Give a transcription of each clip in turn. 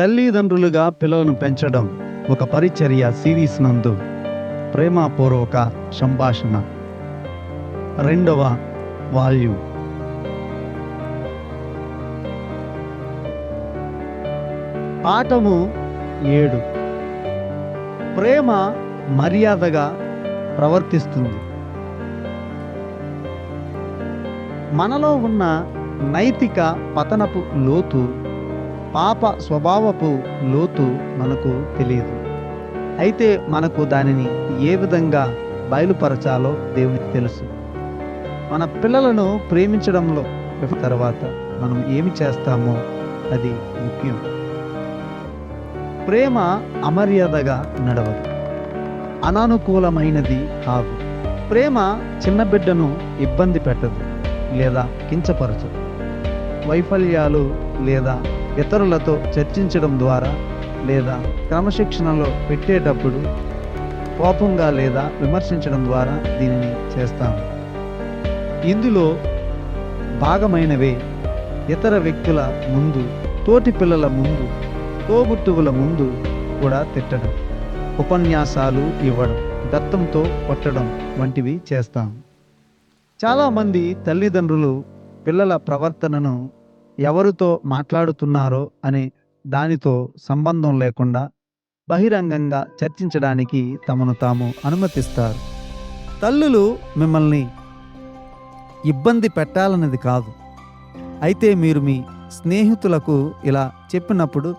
తల్లిదండ్రులుగా పిల్లలను పెంచడం ఒక పరిచర్య సిరీస్ నందు. ప్రేమపూర్వక సంభాషణ. రెండవ వాల్యూ పాఠము ఏడు. ప్రేమ మర్యాదగా ప్రవర్తిస్తుంది. మనలో ఉన్న నైతిక పతనపు లోతు పాప స్వభావపు లోతు మనకు తెలియదు. అయితే మనకు దానిని ఏ విధంగా బయలుపరచాలో దేవునికి తెలుసు. మన పిల్లలను ప్రేమించడంలో తర్వాత మనం ఏమి చేస్తామో అది ముఖ్యం. ప్రేమ అమర్యాదగా నడవదు. అనానుకూలమైనది కాదు. ప్రేమ చిన్న బిడ్డను ఇబ్బంది పెట్టదు లేదా కించపరచదు. వైఫల్యాలు లేదా ఇతరులతో చర్చించడం ద్వారా లేదా క్రమశిక్షణలో పెట్టేటప్పుడు కోపంగా లేదా విమర్శించడం ద్వారా దీనిని చేస్తాము ఇందులో భాగమైనవే ఇతర వ్యక్తుల ముందు తోటి పిల్లల ముందు తోబుట్టువుల ముందు కూడా తిట్టడం ఉపన్యాసాలు ఇవ్వడం దత్తంతో కొట్టడం వంటివి చేస్తాం. చాలామంది తల్లిదండ్రులు పిల్లల ప్రవర్తనను ఎవరితో మాట్లాడుతున్నారో అనే దానితో సంబంధం లేకుండా బహిరంగంగా చర్చించడానికి తమను తాము అనుమతిస్తారు. తల్లులు మిమ్మల్ని ఇబ్బంది పెట్టాలన్నది కాదు. అయితే మీరు మీ స్నేహితులకు ఇలా చెప్పినప్పుడు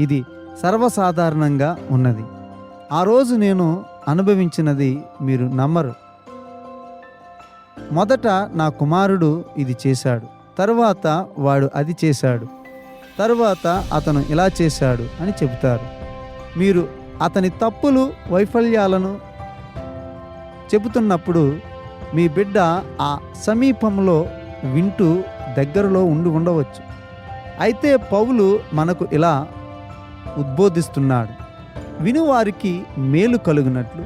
ఇది సర్వసాధారణంగా ఉన్నది. ఆ రోజు నేను అనుభవించినది మీరు నమ్మరు. మొదట నా కుమారుడు ఇది చేశాడు. తరువాత వాడు అది చేశాడు. తరువాత అతను ఇలా చేశాడు అని చెబుతారు. మీరు అతని తప్పులు వైఫల్యాలను చెబుతున్నప్పుడు మీ బిడ్డ ఆ సమీపంలో వింటూ దగ్గరలో ఉండి ఉండవచ్చు. అయితే పౌలు మనకు ఇలా ఉద్బోధిస్తున్నాడు. వినువారికి మేలు కలుగునట్లు.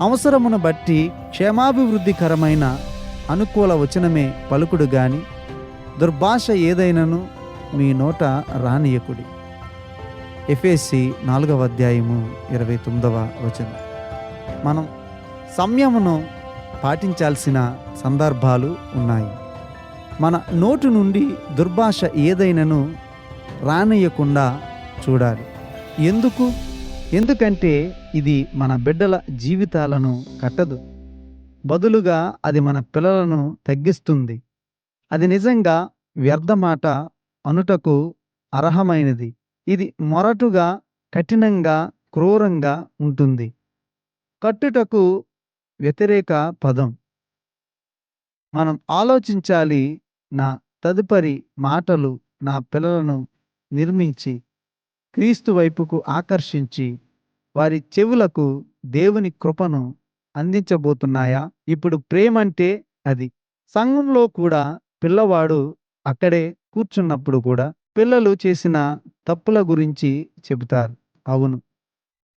అవసరమును బట్టి క్షేమాభివృద్ధికరమైన అనుకూల వచనమే పలుకుడు గాని దుర్భాష ఏదైనను మీ నోట రానియకుడి. ఎఫ్ఎస్సి నాలుగవ అధ్యాయము ఇరవై తొమ్మిదవ వచనం. మనం సంయమును పాటించాల్సిన సందర్భాలు ఉన్నాయి. మన నోటి నుండి దుర్భాష ఏదైనను రానియకుండా చూడాలి. ఎందుకు? ఎందుకంటే ఇది మన బిడ్డల జీవితాలను కట్టదు. బదులుగా అది మన పిల్లలను తగ్గిస్తుంది. అది నిజంగా వ్యర్థమాట అనుటకు అర్హమైనది. ఇది మొరటుగా కఠినంగా క్రూరంగా ఉంటుంది. కట్టుటకు వ్యతిరేక పదం. మనం ఆలోచించాలి నా తదుపరి మాటలు నా పిల్లలను నిర్మించి క్రీస్తు వైపుకు ఆకర్షించి వారి చెవులకు దేవుని కృపను అందించబోతున్నాయా? ఇప్పుడు ప్రేమ అంటే అది. సంఘంలో కూడా పిల్లవాడు అక్కడే కూర్చున్నప్పుడు కూడా పిల్లలు చేసిన తప్పుల గురించి చెబుతారు. అవును.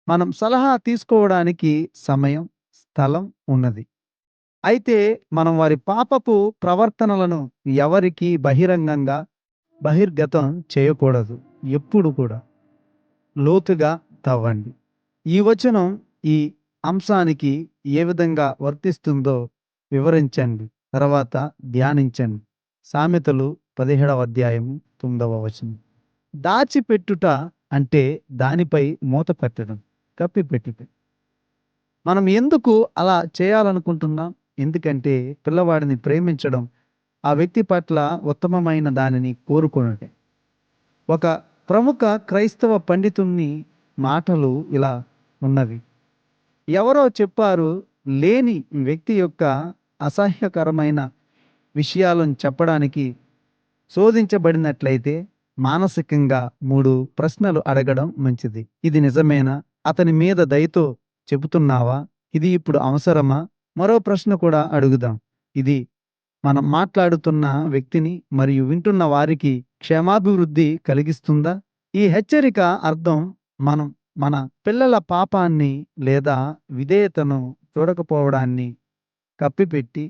మనం సలహా తీసుకోవడానికి సమయం స్థలం ఉన్నది. అయితే మనం వారి పాపపు ప్రవర్తనలను ఎవరికి బహిరంగంగా బహిర్గతం చేయకూడదు. ఎప్పుడు కూడా. లోతుగా తవ్వండి. ఈ వచనం ఈ అంశానికి ఏ విధంగా వర్తిస్తుందో వివరించండి. తర్వాత ధ్యానించండి. సామెతలు పదిహేడవ అధ్యాయం తొమ్మిదవ వచనం. దాచిపెట్టుట అంటే దానిపై మూత పెట్టడం కప్పిపెట్టుట మనం ఎందుకు అలా చేయాలనుకుంటున్నాం? ఎందుకంటే పిల్లవాడిని ప్రేమించడం ఆ వ్యక్తి పట్ల ఉత్తమమైన దానిని కోరుకునటే. ఒక ప్రముఖ క్రైస్తవ పండితుని మాటలు ఇలా ఉన్నవి. ఎవరో చెప్పారు లేని వ్యక్తి యొక్క అసహ్యకరమైన విషయాలను చెప్పడానికి శోధించబడినట్లయితే మానసికంగా మూడు ప్రశ్నలు అడగడం మంచిది. ఇది నిజమేనా? అతని మీద దయతో చెబుతున్నావా? ఇది ఇప్పుడు అవసరమా? మరో ప్రశ్న కూడా అడుగుదాం. ఇది మనం మాట్లాడుతున్న వ్యక్తిని మరియు వింటున్న వారికి క్షేమాభివృద్ధి కలిగిస్తుందా? ఈ హెచ్చరిక అర్థం మనం మన పిల్లల పాపాన్ని లేదా విధేయతను చూడకపోవడాన్ని కప్పిపెట్టి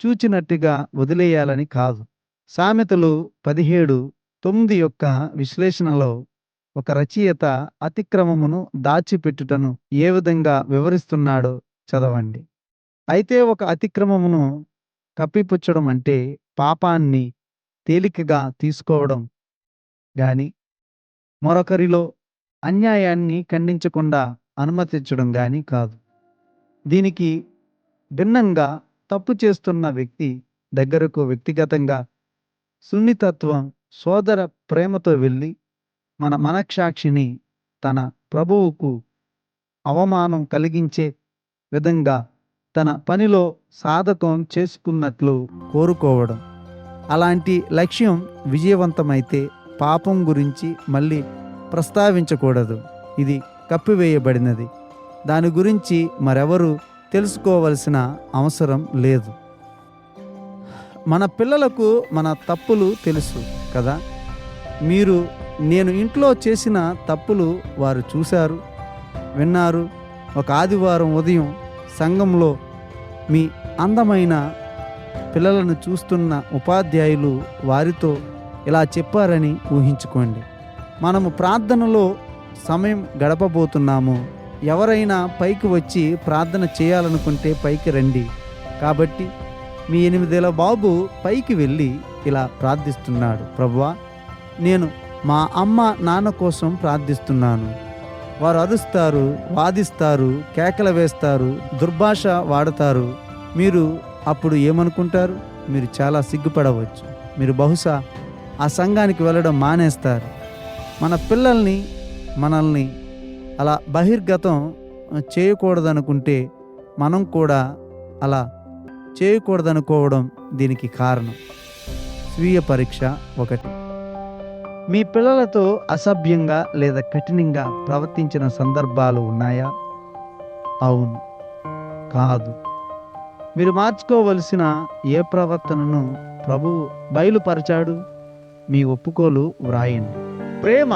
చూచినట్టుగా వదిలేయాలని కాదు. సామెతలు పదిహేడు తొమ్మిది యొక్క విశ్లేషణలో ఒక రచయిత అతిక్రమమును దాచిపెట్టుటను ఏ విధంగా వివరిస్తున్నాడో చదవండి. అయితే ఒక అతిక్రమమును కప్పిపుచ్చడం అంటే పాపాన్ని తేలికగా తీసుకోవడం. కానీ మరొకరిలో అన్యాయాన్ని ఖండించకుండా అనుమతించడం కానీ కాదు. దీనికి భిన్నంగా తప్పు చేస్తున్న వ్యక్తి దగ్గరకు వ్యక్తిగతంగా సున్నితత్వం సోదర ప్రేమతో వెళ్ళి మన మనక్షాక్షిని తన ప్రభువుకు అవమానం కలిగించే విధంగా తన పనిలో సాధకం చేసుకున్నట్లు కోరుకోవడం. అలాంటి లక్ష్యం విజయవంతమైతే పాపం గురించి మళ్ళీ ప్రస్తావించకూడదు. ఇది కప్పివేయబడినది. దాని గురించి మరెవరు తెలుసుకోవలసిన అవసరం లేదు. మన పిల్లలకు మన తప్పులు తెలుసు కదా? మీరు నేను ఇంట్లో చేసిన తప్పులు వారు చూశారు విన్నారు. ఒక ఆదివారం ఉదయం సంఘంలో మీ అందమైన పిల్లలను చూస్తున్న ఉపాధ్యాయులు వారితో ఇలా చెప్పారని ఊహించుకోండి. మనము ప్రార్థనలో సమయం గడపబోతున్నాము. ఎవరైనా పైకి వచ్చి ప్రార్థన చేయాలనుకుంటే పైకి రండి. కాబట్టి మీ ఎనిమిదేళ్ళ బాబు పైకి వెళ్ళి ఇలా ప్రార్థిస్తున్నాడు. ప్రభువా నేను మా అమ్మ నాన్న కోసం ప్రార్థిస్తున్నాను. వారు అరుస్తారు వాదిస్తారు కేకలు వేస్తారు దుర్భాష వాడతారు. మీరు అప్పుడు ఏమనుకుంటారు? మీరు చాలా సిగ్గుపడవచ్చు. మీరు బహుశా ఆ సంఘానికి వెళ్ళడం మానేస్తారు. మన పిల్లల్ని మనల్ని అలా బహిర్గతం చేయకూడదనుకుంటే మనం కూడా అలా చేయకూడదనుకోవడం దీనికి కారణం. స్వీయ పరీక్ష ఒకటి. మీ పిల్లలతో అసభ్యంగా లేదా కఠినంగా ప్రవర్తించిన సందర్భాలు ఉన్నాయా? అవును. కాదు. మీరు మార్చుకోవలసిన ఏ ప్రవర్తనను ప్రభువు బయలుపరచాడు? మీ ఒప్పుకోలు వ్రాయండి. ప్రేమ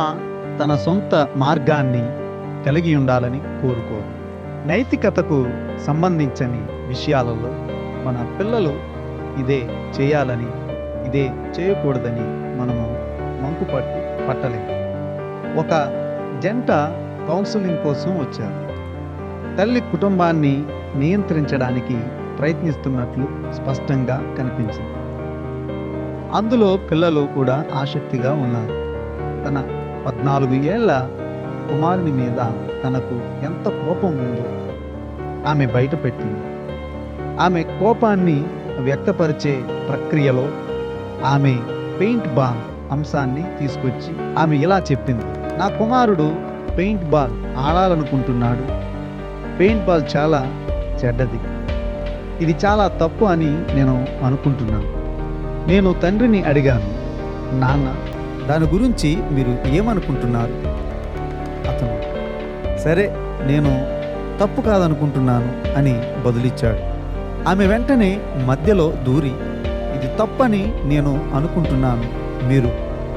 తన సొంత మార్గాన్ని కలిగి ఉండాలని కోరుకో. నైతికతకు సంబంధించని విషయాలలో మన పిల్లలు ఇదే చేయాలని ఇదే చేయకూడదని మనము మంకు పట్టి పట్టలేము. ఒక జంట కౌన్సిలింగ్ కోసం వచ్చారు. తల్లి కుటుంబాన్ని నియంత్రించడానికి ప్రయత్నిస్తున్నట్లు స్పష్టంగా కనిపించింది. అందులో పిల్లలు కూడా ఆసక్తిగా ఉన్నారు. తన పద్నాలుగు ఏళ్ళ కుమారుని మీద తనకు ఎంత కోపం ఉందో ఆమె బయటపెట్టింది. ఆమె కోపాన్ని వ్యక్తపరిచే ప్రక్రియలో ఆమె పెయింట్ బాల్ అంశాన్ని తీసుకొచ్చి ఆమె ఇలా చెప్పింది. నా కుమారుడు పెయింట్ బాల్ ఆడాలనుకుంటున్నాడు. పెయింట్ బాల్ చాలా చెడ్డది. ఇది చాలా తప్పు అని నేను అనుకుంటున్నాను. నేను తండ్రిని అడిగాను. నాన్న దాని గురించి మీరు ఏమనుకుంటున్నారు? అతను సరే నేను తప్పు కాదనుకుంటున్నాను అని బదులిచ్చాడు. ఆమె వెంటనే మధ్యలో దూరి ఇది తప్పని నేను అనుకుంటున్నాను. మీరు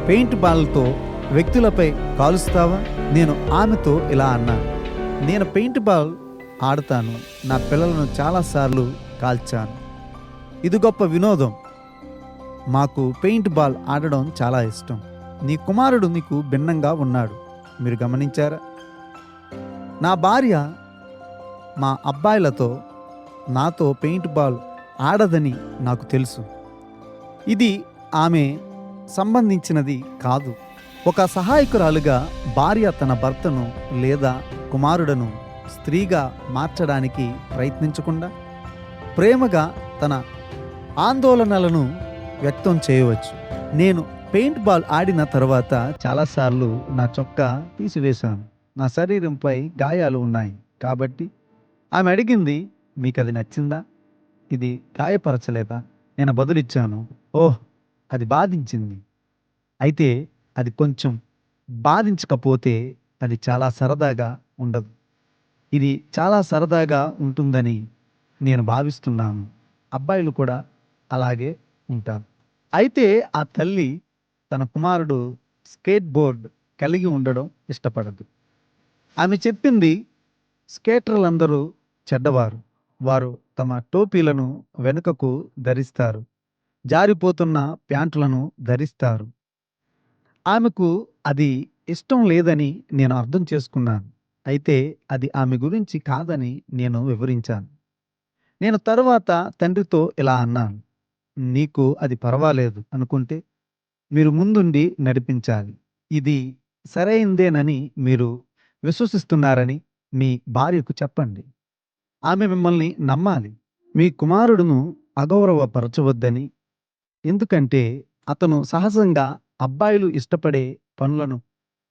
పెయింట్ బాల్తో వ్యక్తులపై కాలుస్తావా? నేను ఆమెతో ఇలా అన్నాను నేను పెయింట్ బాల్ ఆడతాను నా పిల్లలను చాలాసార్లు కాల్చాను. ఇది గొప్ప వినోదం. మాకు పెయింట్ బాల్ ఆడడం చాలా ఇష్టం. నీ కుమారుడు నీకు భిన్నంగా ఉన్నాడు. మీరు గమనించారా? నా భార్య మా అబ్బాయిలతో నాతో పెయింట్ బాల్ ఆడదని నాకు తెలుసు. ఇది ఆమె సంబంధించినది కాదు. ఒక సహాయకురాలుగా భార్య తన భర్తను లేదా కుమారుడను స్త్రీగా మార్చడానికి ప్రయత్నించకుండా ప్రేమగా తన ఆందోళనలను వ్యక్తం చేయవచ్చు. నేను పెయింట్ బాల్ ఆడిన తర్వాత చాలాసార్లు నా చొక్కా తీసివేశాను. నా శరీరంపై గాయాలు ఉన్నాయి. కాబట్టి ఆమె అడిగింది మీకు అది నచ్చిందా? ఇది గాయపరచలేదా? నేను బదులిచ్చాను. ఓహ్ అది బాధించింది. అయితే అది కొంచెం బాధించకపోతే అది చాలా సరదాగా ఉండదు. ఇది చాలా సరదాగా ఉంటుందని నేను భావిస్తున్నాను. అబ్బాయిలు కూడా అలాగే ఉంటారు. అయితే ఆ తల్లి తన కుమారుడు స్కేట్ బోర్డ్ కలిగి ఉండడం ఇష్టపడదు ఆమె చెప్పింది స్కేటర్లందరూ చెడ్డవారు వారు తమ టోపీలను వెనుకకు ధరిస్తారు జారిపోతున్న ప్యాంటులను ధరిస్తారు ఆమెకు అది ఇష్టం లేదని నేను అర్థం చేసుకున్నాను. అయితే అది ఆమె గురించి కాదని నేను వివరించాను. నేను తరువాత తండ్రితో ఇలా అన్నాను. నీకు అది పర్వాలేదు అనుకుంటే మీరు ముందుండి నడిపించాలి. ఇది సరైందేనని మీరు విశ్వసిస్తున్నారని మీ భార్యకు చెప్పండి. ఆమె మిమ్మల్ని నమ్మాలి. మీ కుమారుడును అగౌరవపరచవద్దని. ఎందుకంటే అతను సహజంగా అబ్బాయిలు ఇష్టపడే పనులను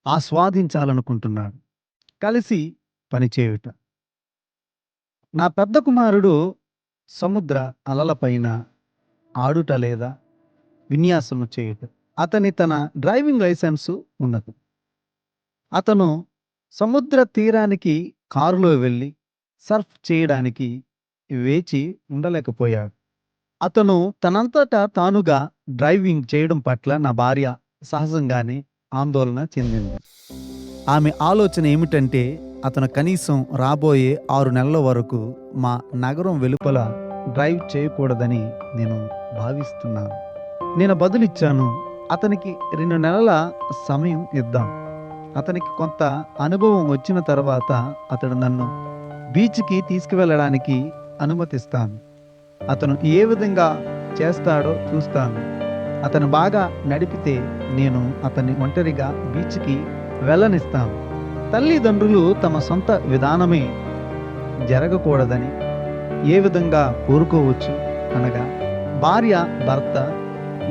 ఆస్వాదించాలనుకుంటున్నాడు. కలిసి పనిచేయుట. నా పెద్ద కుమారుడు సముద్ర అలలపైన ఆడుట లేదా విన్యాసము చేయుట. అతని తన డ్రైవింగ్ లైసెన్సు ఉన్నది. అతను సముద్ర తీరానికి కారులో వెళ్ళి సర్ఫ్ చేయడానికి వేచి ఉండలేకపోయాడు. అతను తనంతట తానుగా డ్రైవింగ్ చేయడం పట్ల నా భార్య సహజంగానే ఆందోళన చెందింది. ఆమె ఆలోచన ఏమిటంటే అతను కనీసం రాబోయే ఆరు నెలల వరకు మా నగరం వెలుపల డ్రైవ్ చేయకూడదని నేను భావిస్తున్నాను. నేను బదులిచ్చాను. అతనికి రెండు నెలల సమయం ఇద్దాం. అతనికి కొంత అనుభవం వచ్చిన తర్వాత అతడు నన్ను బీచ్‌కి తీసుకువెళ్ళడానికి అనుమతిస్తాను. అతను ఏ విధంగా చేస్తాడో చూస్తాను. అతను బాగా నడిపితే నేను అతన్ని ఒంటరిగా బీచ్‌కి వెళ్ళనిస్తాను. తల్లిదండ్రులు తమ సొంత విధానమే జరగకూడదని ఏ విధంగా కోరుకోవచ్చు అనగా భార్య, భర్త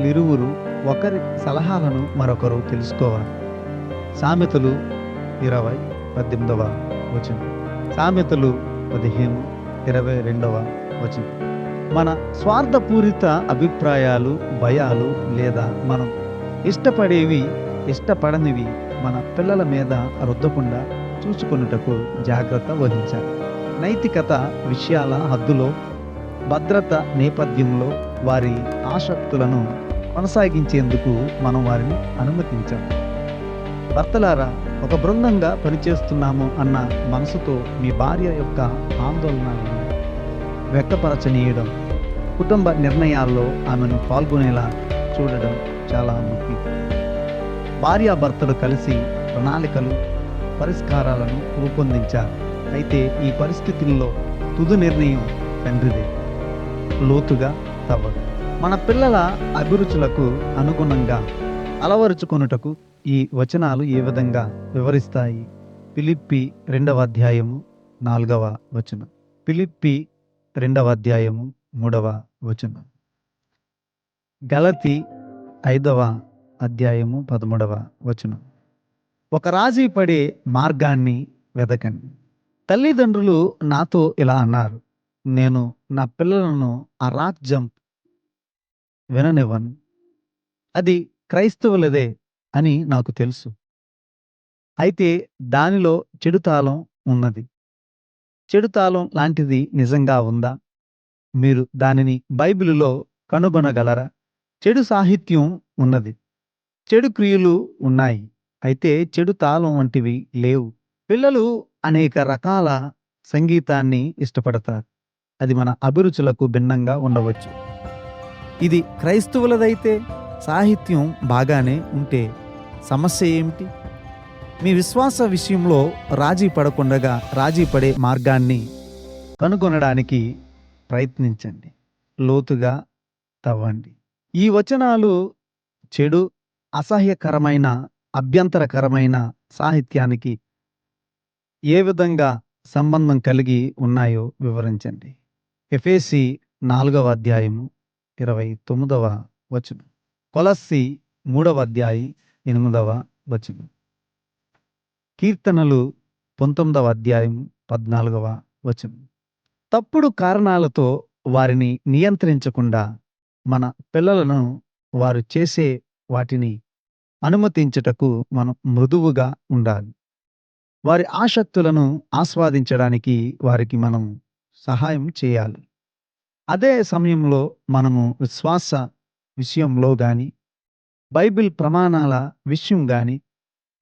ఇరువురు ఒకరి సలహాలను మరొకరు తెలుసుకోవాలి. సామెతలు 20 18వ వచనం. సామెతలు 15 22వ వచనం. మన స్వార్థపూరిత అభిప్రాయాలు, భయాలు లేదా మనం ఇష్టపడేవి, ఇష్టపడనివి మన పిల్లల మీద రుద్దకుండా చూసుకొనుటకు జాగ్రత్త వహించాలి. నైతికత విషయాల హద్దులో, భద్రత నేపథ్యంలో వారి ఆసక్తులను కొనసాగించేందుకు మనం వారిని అనుమతించాం భర్తలారా ఒక బృందంగా పనిచేస్తున్నాము అన్న మనసుతో మీ భార్య యొక్క ఆందోళనలను వ్యక్తపరచనీయడం, కుటుంబ నిర్ణయాల్లో ఆమెను పాల్గొనేలా చూడడం చాలా ముఖ్యం. భార్యాభర్తలు కలిసి ప్రణాళికలు, పరిష్కారాలను రూపొందించారు అయితే ఈ పరిస్థితుల్లో తుది నిర్ణయం తండ్రిదే. లోతుగా తవ్వదు. మన పిల్లల అభిరుచులకు అనుగుణంగా అలవరుచుకొనుటకు ఈ వచనాలు ఏ విధంగా వివరిస్తాయి? పిలిప్పి రెండవ అధ్యాయము నాలుగవ వచనం. పిలిప్పి రెండవ అధ్యాయము మూడవ వచనం. గలతి ఐదవ అధ్యాయము పదమూడవ వచనం. ఒక రాజీ పడే మార్గాన్ని వెదకండి. తల్లిదండ్రులు నాతో ఇలా అన్నారు. నేను నా పిల్లలను ఆ రాజ్యం విననివ్వను. అది క్రైస్తవులదే అని నాకు తెలుసు. అయితే దానిలో చెడు తాళం ఉన్నది. చెడు తాళం లాంటిది నిజంగా ఉందా? మీరు దానిని బైబిలులో కనుగొనగలరా? చెడు సాహిత్యం ఉన్నది. చెడు క్రియలు ఉన్నాయి. అయితే చెడు తాళం వంటివి లేవు. పిల్లలు అనేక రకాల సంగీతాన్ని ఇష్టపడతారు. అది మన అభిరుచులకు భిన్నంగా ఉండవచ్చు. ఇది క్రైస్తవులదైతే సాహిత్యం బాగానే ఉంటే సమస్య ఏమిటి? మీ విశ్వాస విషయంలో రాజీ పడకుండగా రాజీ పడే మార్గాన్ని కనుగొనడానికి ప్రయత్నించండి. లోతుగా తవ్వండి. ఈ వచనాలు చెడు, అసహ్యకరమైన, అభ్యంతరకరమైన సాహిత్యానికి ఏ విధంగా సంబంధం కలిగి ఉన్నాయో వివరించండి. ఎఫేసి నాలుగవ అధ్యాయము ఇరవై తొమ్మిదవ వచనం. కొలస్సి మూడవ అధ్యాయం ఎనిమిదవ వచనం. కీర్తనలు పంతొమ్మిదవ అధ్యాయం పద్నాలుగవ వచనం. తప్పుడు కారణాలతో వారిని నియంత్రించకుండా మన పిల్లలను వారు చేసే వాటిని అనుమతించుటకు మనం మృదువుగా ఉండాలి. వారి ఆసక్తులను ఆస్వాదించడానికి వారికి మనం సహాయం చేయాలి. అదే సమయంలో మనము విశ్వాస విషయంలో కానీ బైబిల్ ప్రమాణాల విషయం కానీ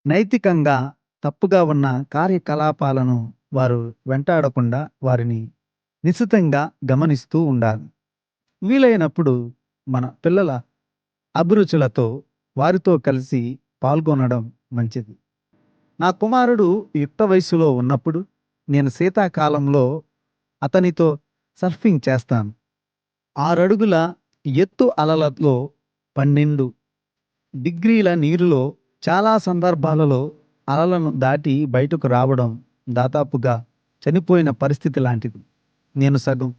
నైతికంగా తప్పుగా ఉన్న కార్యకలాపాలను వారు వెంటాడకుండా వారిని నిశితంగా గమనిస్తూ ఉండాలి. వీలైనప్పుడు మన పిల్లల అభిరుచులతో వారితో కలిసి పాల్గొనడం మంచిది. నా కుమారుడు యుక్త వయసులో ఉన్నప్పుడు నేను శీతాకాలంలో అతనితో సర్ఫింగ్ చేస్తాను. ఆరడుగుల ఎత్తు అలలతో పన్నెండు డిగ్రీల నీరులో చాలా సందర్భాలలో అలలను దాటి బయటకు రావడం దాదాపుగా చనిపోయిన పరిస్థితి లాంటిది. నేను సగం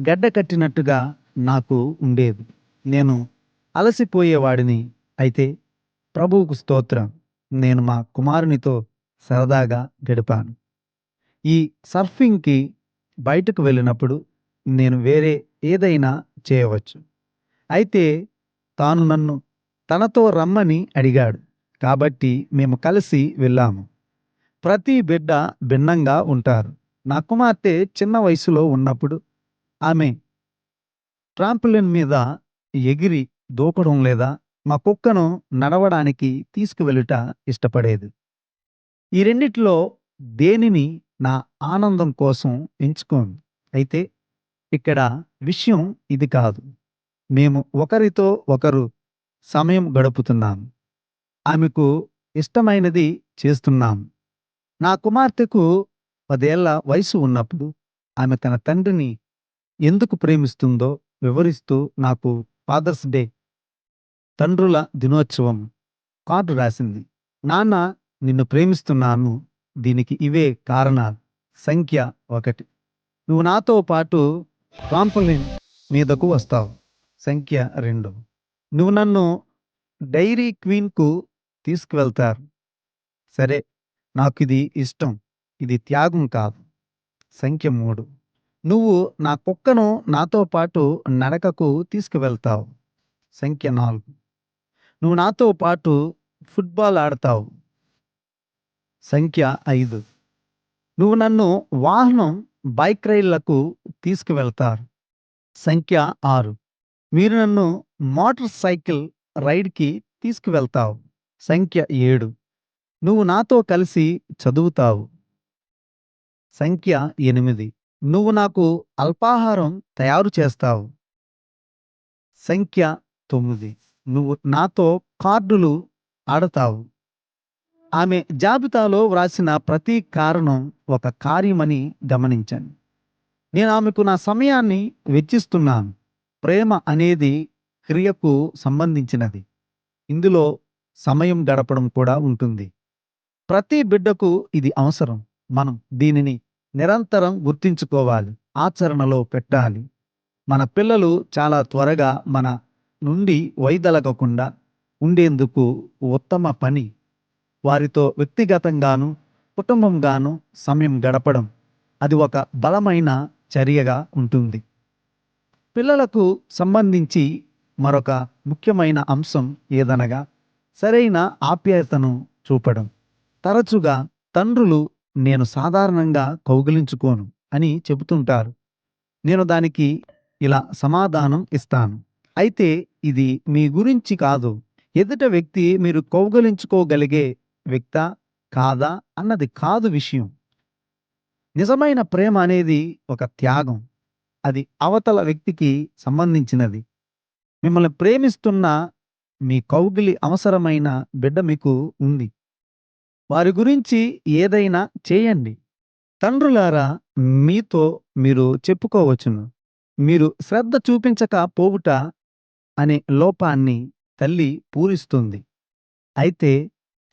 గడ్డ కట్టినట్టుగా నాకు ఉండేది. నేను అలసిపోయేవాడిని. అయితే ప్రభువుకు స్తోత్రం. నేను మా కుమారునితో సరదాగా గడిపాను. ఈ సర్ఫింగ్కి బయటకు వెళ్ళినప్పుడు నేను వేరే ఏదైనా చేయవచ్చు. అయితే తాను నన్ను తనతో రమ్మని అడిగాడు. కాబట్టి మేము కలిసి వెళ్ళాము. ప్రతి బిడ్డ భిన్నంగా ఉంటారు. నా కుమార్తె చిన్న వయసులో ఉన్నప్పుడు ఆమె ట్రాంపులిన్ మీద ఎగిరి దూకడం లేదా మా కుక్కను నడవడానికి తీసుకువెళ్ళుట ఇష్టపడేది. ఈ రెండిట్లో దేనిని నా ఆనందం కోసం ఎంచుకోను అయితే ఇక్కడ విషయం ఇది కాదు. మేము ఒకరితో ఒకరు సమయం గడుపుతున్నాం ఆమెకు ఇష్టమైనది చేస్తున్నాం నా కుమార్తెకు పదేళ్ళ వయసు ఉన్నప్పుడు ఆమె తన తండ్రిని ఎందుకు ప్రేమిస్తుందో వివరిస్తూ నాకు ఫాదర్స్ డే తండ్రుల దినోత్సవం కార్డు రాసింది. నాన్న నిన్ను ప్రేమిస్తున్నాను దీనికి ఇవే కారణాలు. సంఖ్య ఒకటి. నువ్వు నాతో పాటు ట్రాంపోలిన్ మీదకు వస్తావు. సంఖ్య రెండు. నువ్వు నన్ను డైరీ క్వీన్కు తీసుకువెళ్తారు. సరే నాకు ఇది ఇష్టం. ఇది త్యాగం కాదు. సంఖ్య మూడు. నువ్వు నా కుక్కను నాతో పాటు నడకకు తీసుకువెళ్తావు. సంఖ్య నాలుగు. నువ్వు నాతో పాటు ఫుట్బాల్ ఆడతావు. సంఖ్య ఐదు. నువ్వు నన్ను వాహనం బైక్ రైళ్ళకు తీసుకువెళ్తారు. సంఖ్య ఆరు. మీరు నన్ను మోటార్ సైకిల్ రైడ్కి తీసుకువెళ్తావు. సంఖ్య ఏడు. నువ్వు నాతో కలిసి చదువుతావు. సంఖ్య ఎనిమిది. నువ్వు నాకు అల్పాహారం తయారు చేస్తావు. సంఖ్య తొమ్మిది. నువ్వు నాతో కార్డులు ఆడతావు. ఆమె జాబితాలో వ్రాసిన ప్రతి కారణం ఒక కార్యమని గమనించాను నేను ఆమెకు నా సమయాన్ని వెచ్చిస్తున్నాను. ప్రేమ అనేది క్రియకు సంబంధించినది. ఇందులో సమయం గడపడం కూడా ఉంటుంది. ప్రతి బిడ్డకు ఇది అవసరం. మనం దీనిని నిరంతరం గుర్తించుకోవాలి. ఆచరణలో పెట్టాలి. మన పిల్లలు చాలా త్వరగా మన నుండి వైదొలగకుండా ఉండేందుకు ఉత్తమ పని వారితో వ్యక్తిగతంగాను కుటుంబంగాను సమయం గడపడం అది ఒక బలమైన చర్యగా ఉంటుంది. పిల్లలకు సంబంధించి మరొక ముఖ్యమైన అంశం ఏదనగా సరైన ఆప్యాయతను చూపడం. తరచుగా తండ్రులు నేను సాధారణంగా కౌగిలించుకోను అని చెబుతుంటారు. నేను దానికి ఇలా సమాధానం ఇస్తాను. అయితే ఇది మీ గురించి కాదు. ఎదుట వ్యక్తి మీరు కౌగలించుకోగలిగే వ్యక్త కాదా అన్నది కాదు విషయం. నిజమైన ప్రేమ అనేది ఒక త్యాగం. అది అవతల వ్యక్తికి సంబంధించినది. మిమ్మల్ని ప్రేమిస్తున్న మీ కౌగిలి అవసరమైన బిడ్డ మీకు ఉంది. వారి గురించి ఏదైనా చేయండి. తండ్రులారా మీతో మీరు చెప్పుకోవచ్చును. మీరు శ్రద్ధ చూపించక పోవుట అనే లోపాన్ని తల్లి పూరిస్తుంది. అయితే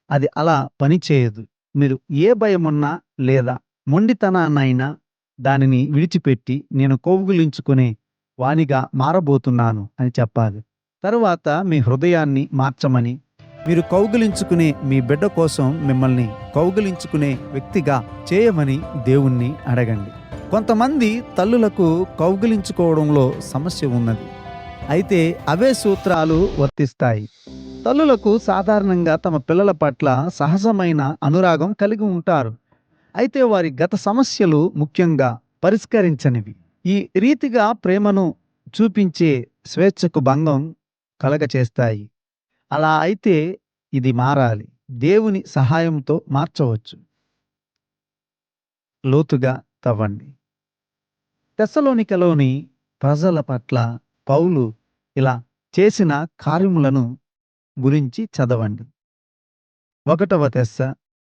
అది అలా పనిచేయదు మీరు ఏ భయమున్నా లేదా మొండితనాన్నైనా దానిని విడిచిపెట్టి నేను కౌగులించుకునే వానిగా మారబోతున్నాను అని చెప్పాలి. తరువాత మీ హృదయాన్ని మార్చమని మీరు కౌగిలించుకునే మీ బిడ్డ కోసం మిమ్మల్ని కౌగిలించుకునే వ్యక్తిగా చేయమని దేవుణ్ణి అడగండి. కొంతమంది తల్లులకు కౌగిలించుకోవడంలో సమస్య ఉన్నది. అయితే అవే సూత్రాలు వర్తిస్తాయి. తల్లులకు సాధారణంగా తమ పిల్లల పట్ల సహజమైన అనురాగం కలిగి ఉంటారు. అయితే వారి గత సమస్యలు ముఖ్యంగా పరిష్కరించనివి. ఈ రీతిగా ప్రేమను చూపించే స్వేచ్ఛకు భంగం కలగచేస్తాయి. అలా అయితే ఇది మారాలి. దేవుని సహాయంతో మార్చవచ్చు. లోతుగా తవ్వండి. తెస్సలోనికలోని ప్రజల పట్ల పౌలు ఇలా చేసిన కార్యములను గురించి చదవండి. ఒకటవ తెస్స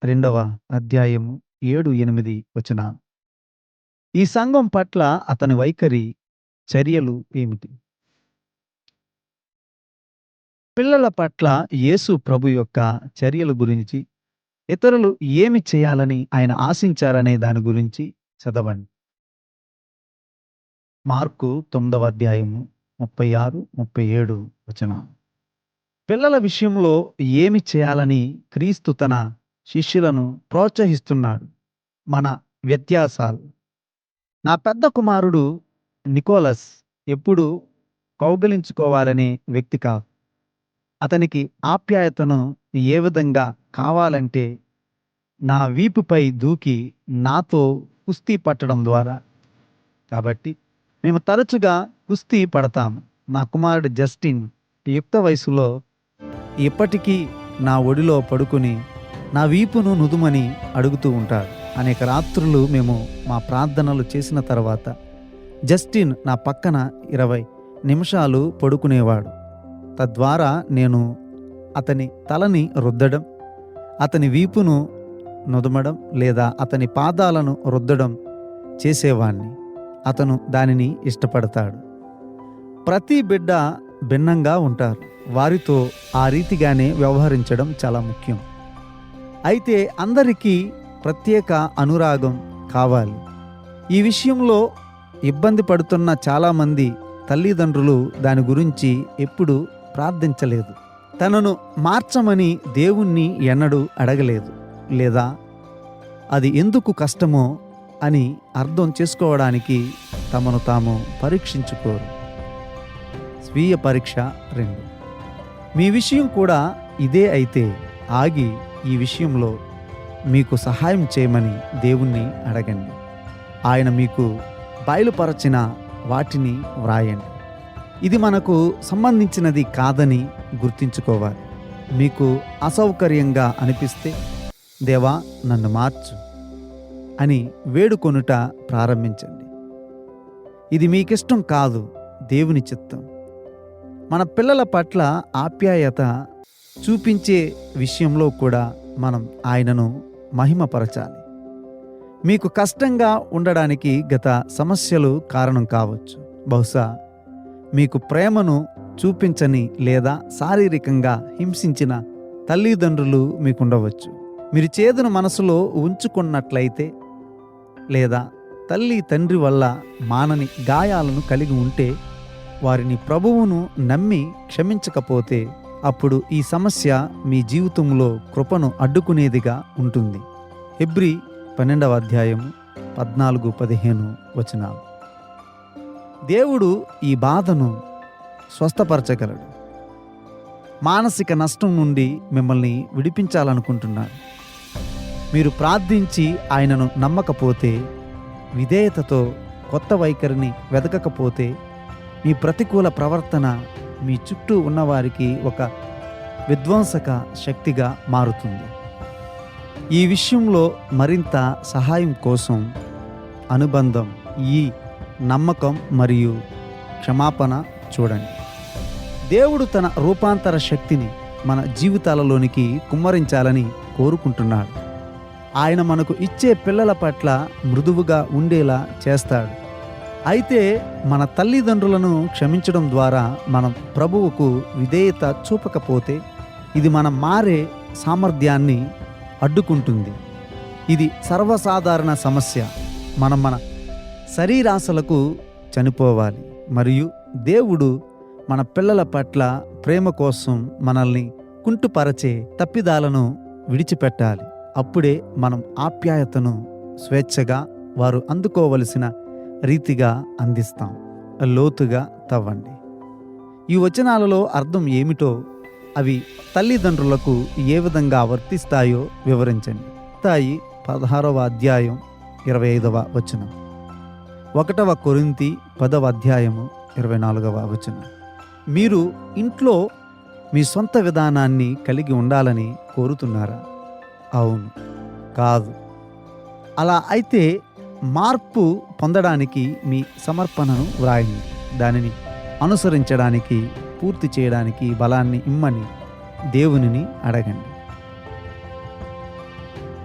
రెండవ అధ్యాయము ఏడు ఎనిమిది వచన. ఈ సంఘం పట్ల అతని వైఖరి చర్యలు ఏమిటి? పిల్లల పట్ల యేసు ప్రభు యొక్క చర్యల గురించి ఇతరులు ఏమి చేయాలని ఆయన ఆశించారనే దాని గురించి చదవండి. మార్కు తొమ్మిదవ అధ్యాయము ముప్పై ఆరు ముప్పై ఏడు వచన. పిల్లల విషయంలో ఏమి చేయాలని క్రీస్తు తన శిష్యులను ప్రోత్సహిస్తున్నాడు? మన వ్యత్యాసాలు. నా పెద్ద కుమారుడు నికోలస్ ఎప్పుడు కౌగలించుకోవాలనే వ్యక్తి కాదు. అతనికి ఆప్యాయతను ఏ విధంగా కావాలంటే నా వీపుపై దూకి నాతో కుస్తీ పట్టడం ద్వారా. కాబట్టి మేము తరచుగా కుస్తీ పడతాము. నా కుమారుడు జస్టిన్ యుక్త వయసులో ఇప్పటికీ నా ఒడిలో పడుకుని నా వీపును నుదుమని అడుగుతూ ఉంటాడు అనేక రాత్రులు మేము మా ప్రార్థనలు చేసిన తర్వాత జస్టిన్ నా పక్కన ఇరవై నిమిషాలు పడుకునేవాడు. తద్వారా నేను అతని తలని రుద్దడం అతని వీపును నుదమడం లేదా అతని పాదాలను రుద్దడం చేసేవాణ్ణి. అతను దానిని ఇష్టపడతాడు. ప్రతి బిడ్డ భిన్నంగా ఉంటారు. వారితో ఆ రీతిగానే వ్యవహరించడం చాలా ముఖ్యం. అయితే అందరికీ ప్రత్యేక అనురాగం కావాలి. ఈ విషయంలో ఇబ్బంది పడుతున్న చాలామంది తల్లిదండ్రులు దాని గురించి ఎప్పుడు ప్రార్థించలేదు. తనను మార్చమని దేవుణ్ణి ఎన్నడూ అడగలేదు. లేదా అది ఎందుకు కష్టమో అని అర్థం చేసుకోవడానికి తమను తాము పరీక్షించుకోరు. స్వీయ పరీక్ష రెండు. మీ విషయం కూడా ఇదే అయితే ఆగి ఈ విషయంలో మీకు సహాయం చేయమని దేవుణ్ణి అడగండి. ఆయన మీకు బయలుపరచిన వాటిని వ్రాయండి. ఇది మనకు సంబంధించినది కాదని గుర్తుంచుకోవాలి. మీకు అసౌకర్యంగా అనిపిస్తే దేవా నన్ను మార్చు అని వేడుకొనుట ప్రారంభించండి. ఇది మీకిష్టం కాదు దేవుని చిత్తం. మన పిల్లల పట్ల ఆప్యాయత చూపించే విషయంలో కూడా మనం ఆయనను మహిమపరచాలి. మీకు కష్టంగా ఉండడానికి గత సమస్యలు కారణం కావచ్చు. బహుశా మీకు ప్రేమను చూపించని లేదా శారీరకంగా హింసించిన తల్లిదండ్రులు మీకుండవచ్చు. మీరు చేదును మనసులో ఉంచుకున్నట్లయితే లేదా తల్లి తండ్రి వల్ల మానని గాయాలను కలిగి ఉంటే వారిని ప్రభువును నమ్మి క్షమించకపోతే అప్పుడు ఈ సమస్య మీ జీవితంలో కృపను అడ్డుకునేదిగా ఉంటుంది. హెబ్రి పన్నెండవ అధ్యాయం పద్నాలుగు పదిహేను వచనాలు. దేవుడు ఈ బాధను స్వస్థపరచగలడు. మానసిక నష్టం నుండి మిమ్మల్ని విడిపించాలనుకుంటున్నాడు. మీరు ప్రార్థించి ఆయనను నమ్మకపోతే విధేయతతో కొత్త వైఖరిని వెతకకపోతే మీ ప్రతికూల ప్రవర్తన మీ చుట్టూ ఉన్నవారికి ఒక విధ్వంసక శక్తిగా మారుతుంది. ఈ విషయంలో మరింత సహాయం కోసం అనుబంధం ఈ నమ్మకం మరియు క్షమాపణ చూడండి. దేవుడు తన రూపాంతర శక్తిని మన జీవితాలలోనికి కుమ్మరించాలని కోరుకుంటున్నాడు. ఆయన మనకు ఇచ్చే పిల్లల పట్ల మృదువుగా ఉండేలా చేస్తాడు. అయితే మన తల్లిదండ్రులను క్షమించడం ద్వారా మనం ప్రభువుకు విధేయత చూపకపోతే ఇది మన మారే సామర్థ్యాన్ని అడ్డుకుంటుంది. ఇది సర్వసాధారణ సమస్య. మనం మన శరీరాశలకు చనిపోవాలి. మరియు దేవుడు మన పిల్లల పట్ల ప్రేమ కోసం మనల్ని కుంటుపరచే తప్పిదాలను విడిచిపెట్టాలి. అప్పుడే మనం ఆప్యాయతను స్వేచ్ఛగా వారు అందుకోవలసిన రీతిగా అందిస్తాం. లోతుగా తవ్వండి. ఈ వచనాలలో అర్థం ఏమిటో అవి తల్లిదండ్రులకు ఏ విధంగా వర్తిస్తాయో వివరించండి. తాయి పదహారవ అధ్యాయం ఇరవై ఐదవ వచనం. ఒకటవ కొరింతి పదవ అధ్యాయము ఇరవై నాలుగవ వచనం. మీరు ఇంట్లో మీ సొంత విధానాన్ని కలిగి ఉండాలని కోరుతున్నారా? అవును. కాదు. అలా అయితే మార్పు పొందడానికి మీ సమర్పణను వ్రాయండి. దానిని అనుసరించడానికి పూర్తి చేయడానికి బలాన్ని ఇమ్మని దేవునిని అడగండి.